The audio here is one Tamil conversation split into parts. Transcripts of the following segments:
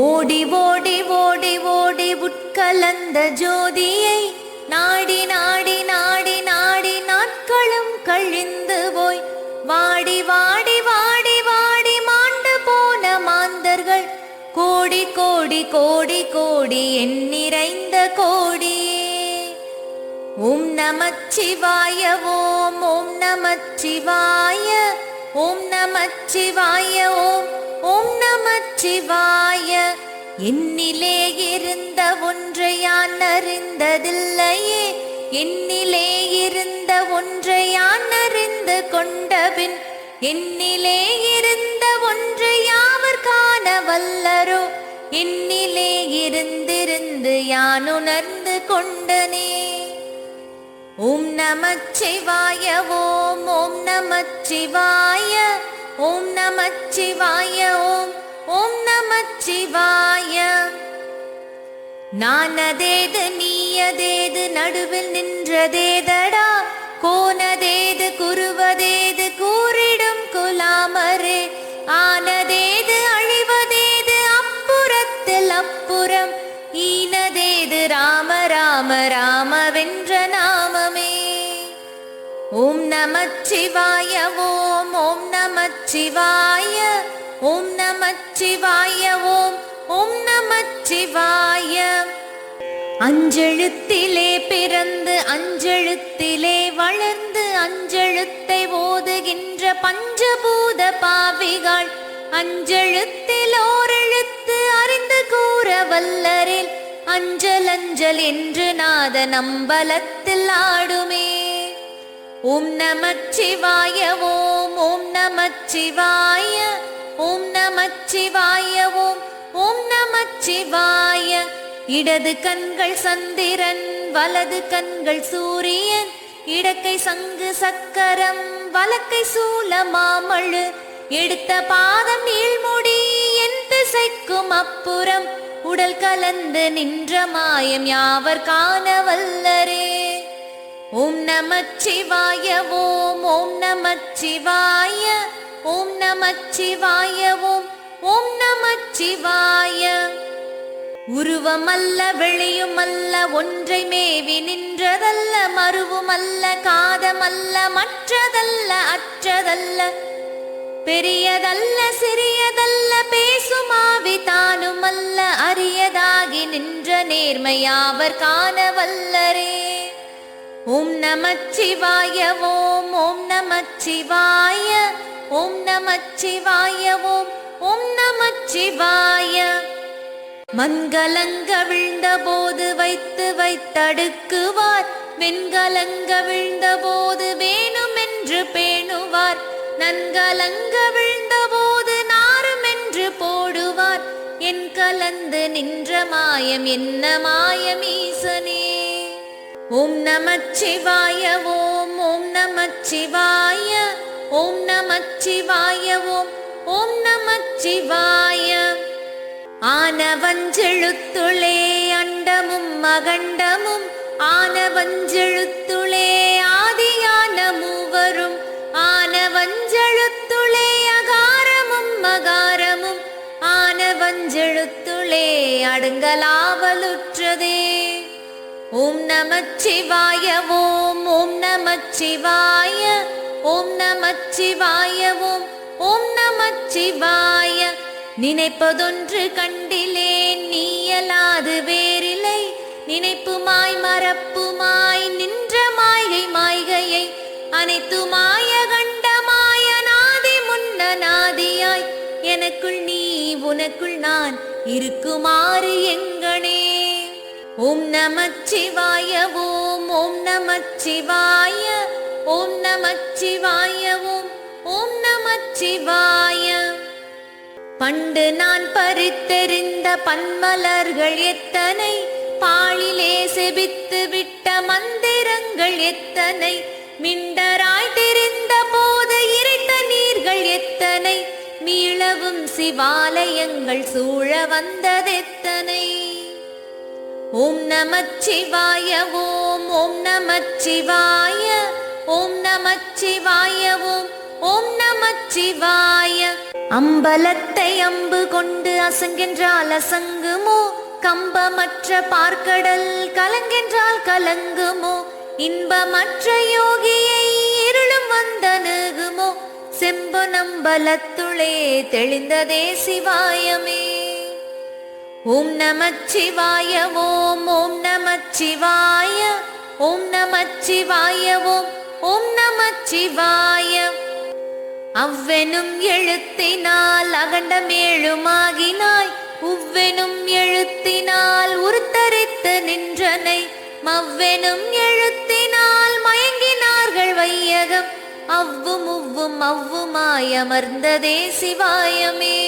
ஓடி ஓடி ஓடி ஓடி உட்கலந்த ஜோதியை நாடி நாடி நாடி நாடி நாட்களும் கழிந்து போய். வாடி வாடி வாடி வாடி மாண்டு போன மாந்தர்கள். கோடி கோடி கோடி கோடி எண்ணிறைந்த கோடியே ஓம் நமச்சிவாய ஓம் ஓம் நமச்சிவாய. ஓம் நமச்சிவாய ஓம் ஓம் நமச்சிவாய. என்னிலே இருந்த ஒன்றை யான் அறிந்ததில்லையே. என்னிலே இருந்த ஒன்றை யான் அறிந்து கொண்டபின் என்னிலே இருந்த ஒன்றை யாவர் காண வல்லரோ. என்னிலே இருந்திருந்து யான் உணர்ந்து கொண்டனே. ஓம் நமச்சிவாய ஓம் ஓம் நமச்சிவாய ஓம் நமச்சிவாய ஓம் ஓம் நமச்சிவாய. நானதேது நீயதேது நடுவில் நின்றதேதடா கோனதேது குருவதேது கூறிடும் குலாமரே. ஆனதேது அழிவதேது அப்புறத்தில் அப்புறம் ஈனதேது ராம ராம ராம ஓம் நமச்சிவாய ஓம் ஓம் நமச்சிவாய ஓம் நமச்சிவாய ஓம் ஓம் நமச்சிவாய. அஞ்செழுத்திலே பிறந்து அஞ்செழுத்திலே வளர்ந்து அஞ்செழுத்தை ஓதுகின்ற பஞ்சபூத பாவிகள் அஞ்செழுத்தில் ஓரெழுத்து அறிந்து கூற வல்லரில் அஞ்சல் அஞ்சல் என்று நாத நம்பலத்தில் ஆடுமே. ஓம் நமச்சிவாய ஓம் ஓம் நமச்சிவாய ஓம் நமச்சிவாய ஓம் ஓம் நமச்சிவாய. இடது கண்கள் சந்திரன் வலது கண்கள் சூரியன் இடக்கை சங்கு சக்கரம் வலக்கை சூல மாமழு எடுத்த பாதம் நீள்முடி என் திசைக்கும் அப்புறம் உடல் கலந்து நின்ற மாயம் யாவர் காண வல்லரே? ஓம் நமச்சிவாய ஓம் ஓம் நமச்சிவாய ஓம் நமச்சிவாய ஓம் ஓம் நமச்சிவாய. உருவமல்ல வெளியுமல்ல ஒன்றை மேவி நின்றதல்ல மருவுமல்ல காதமல்ல மற்றதல்ல அற்றதல்ல. பெரியதல்ல சிறியதல்ல பேசுமாவி தானுமல்ல அரியதாகி நின்ற நேர்மையாவர் காண வல்லரே ஓம் நமச்சிவாய ஓம் ஓம் நமச்சிவாய ஓம் நமச்சிவாய ஓம் ஓம் நமச்சிவாய. மண்கலங்க விழுந்த போது வைத்து வைத்தடுக்குவார். வெண்கலங்க விழுந்த போது வேணுமென்று பேணுவார். நன்கலங்க விழுந்த போது நாரும் என்று போடுவார். என் கலந்து நின்ற மாயம் என்ன மாயம் ஈசனே? ஓம் நமச்சிவாய ஓம் ஓம் நமச்சிவாய ஓம் நமச்சிவாய ஓம் ஓம் நமச்சிவாய. ஆனவஞ்செழுத்துளே அண்டமும் அகண்டமும் ஆனவஞ்செழுத்துளே ஆதியான மூவரும் ஆனவஞ்செழுத்துளே அகாரமும் மகாரமும் ஆனவஞ்செழுத்துளே அடங்கலாவலுற்றதே. ஓம் நமச்சிவாய ஓம் ஓம் நமச்சிவாய ஓம் நமச்சிவாய ஓம் ஓம் நமச்சிவாய. நினைப்பதொன்று கண்டிலேன் நீயலாது வேறில்லை நினைப்புமாய் மறப்புமாய் நின்ற மாயை மாய்கையை. அனைத்து மாய கண்டமாய நாதி முன்ன நாதியாய். எனக்குள் நீ உனக்குள் நான் இருக்குமாறு எங்கனே ஓம் நமச்சிவாய ஓம் ஓம் நமச்சிவாய ஓம் நமச்சிவாய ஓம் ஓம் நமச்சிவாய. பண்டு நான் பறித்தெறிந்த பன்மலர்கள் எத்தனை? பாழிலே செபித்து விட்ட மந்திரங்கள் எத்தனை? மிண்டராய் தெரிந்த போது இருட்ட நீர்கள் எத்தனை? மீளவும் சிவாலயங்கள் சூழ வந்ததெத்தனை ஓம் நமச்சிவாய ஓம் ஓம் நமச்சிவாய ஓம் நமச்சிவாய ஓம் ஓம் நமச்சிவாய. அம்பலத்தை அம்பு கொண்டு அசங்கென்றால் அசங்குமோ? கம்பமற்ற பார்க்கடல் கலங்கென்றால் கலங்குமோ? இன்பமற்ற யோகியை இருளும் வந்தணுகுமோ? செம்பு நம்பலத்துளே தெளிந்ததே சிவாயமே. ஓம் நமச்சிவாய ஓம் ஓம் நமச்சிவாய ஓம் நமச்சிவாய ஓம் ஓம் நமச்சிவாய. அவ்வெனும் எழுத்தினால் அகண்டமேழுமாகினாய் உவ்வெனும் எழுத்தினால் உருத்தரித்து நின்றனை மவ்வெனும் எழுத்தினால் மயங்கினார்கள் வையகம் அவ்வும் உவ்வும் அவ்வுமாய் அமர்ந்ததே சிவாயமே.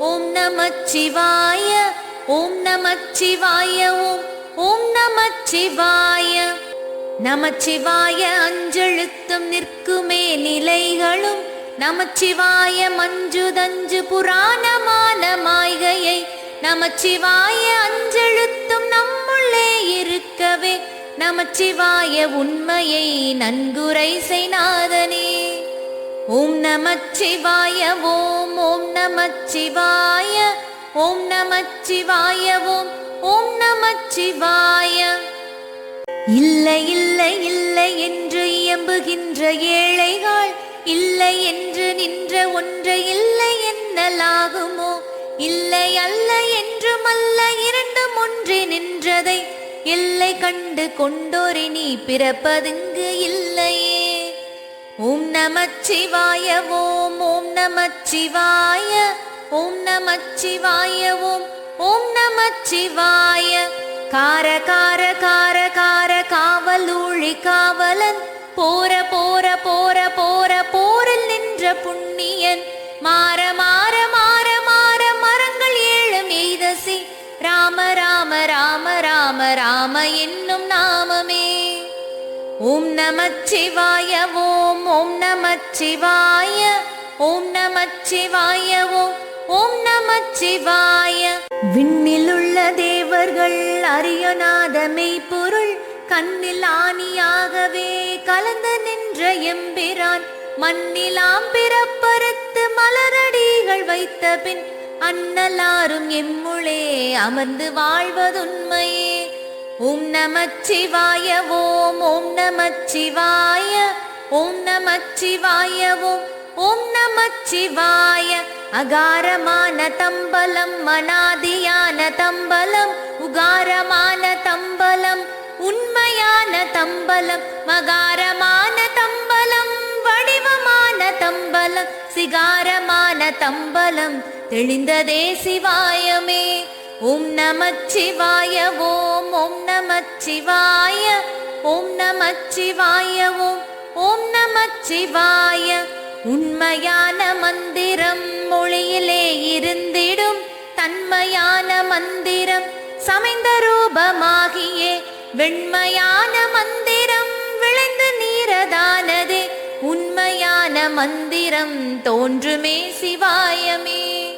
ஓம் நமச்சிவாய ஓம் நமச்சிவாய ஓம் ஓம் நமச்சிவாய. நமச்சிவாய அஞ்செழுத்தும் நிற்குமே நிலைகளும் நமச்சிவாய மஞ்சுதஞ்சு புராணமான மாய்கையை நமச்சிவாய அஞ்செழுத்தும் நம்முள்ளே இருக்கவே நமச்சிவாய உண்மையை நன்குரை செய்நாதனே. ஓம் நமச்சிவாய ஓம் ஓம் நமச்சிவாய ஓம் நமச்சிவாய ஓம் ஓம் நமச்சிவாய. இல்லை இல்லை இல்லை என்று இயம்புகின்ற ஏழைகள் இல்லை என்று நின்ற ஒன்று இல்லை என்னலாகுமோ? இல்லை அல்ல என்றும் அல்ல இரண்டும் ஒன்றே நின்றதை எல்லை கண்டு கொண்டோரினி பிறப்பதுங்கு இல்லை? ஓம் நமச்சிவாய ஓம் ஓம் நமச்சிவாய ஓம் நமச்சிவாய ஓம் ஓம் நமச்சிவாய. கார கார கார கார காவலூழி காவலன் போர போர போர போர போரில் நின்ற புண்ணியன். மாற மாற மாற மாற மரங்கள் ஏழும் எய்தசி. ராம ராம ராம ராம ராம என்னும் நான் ஓம் நமச்சிவாய ஓம் ஓம் நமச்சிவாய ஓம் நமச்சிவாய ஓம் ஓம் நமச்சிவாய. விண்ணிலுள்ள தேவர்கள் அரியநாத மெய்ப்பொருள் கண்ணில் ஆணியாகவே கலந்து நின்ற எம்பிரான் மண்ணிலாம் பிறப்பறுத்து மலரடிகள் வைத்த பின் அன்னலாரும் எம்முளே அமர்ந்து வாழ்வதுண்மையே. ஓம் நமச்சிவாய ஓம் ஓம் நமச்சிவாய ஓம் நமச்சிவாய ஓம் ஓம் நமச்சிவாய. அகாரமான தம்பலம் மனாதியான தம்பலம் உகாரமான தம்பலம் உண்மையான தம்பலம் மகாரமான தம்பலம் வடிவமான தம்பலம் சிகாரமான தம்பலம் தெளிந்ததே சிவாயமே. ஓம் நமச்சிவாய ஓம் ஓம் நமச்சிவாய ஓம் நமச்சிவாய ஓம் ஓம் நமச்சிவாய. உண்மையான மந்திரம் மொழியிலே இருந்திடும் தன்மையான மந்திரம் சமைந்த ரூபமாகியே. வெண்மையான மந்திரம் விளைந்து நீரதானதே. உண்மையான மந்திரம் தோன்றுமே சிவாயமே.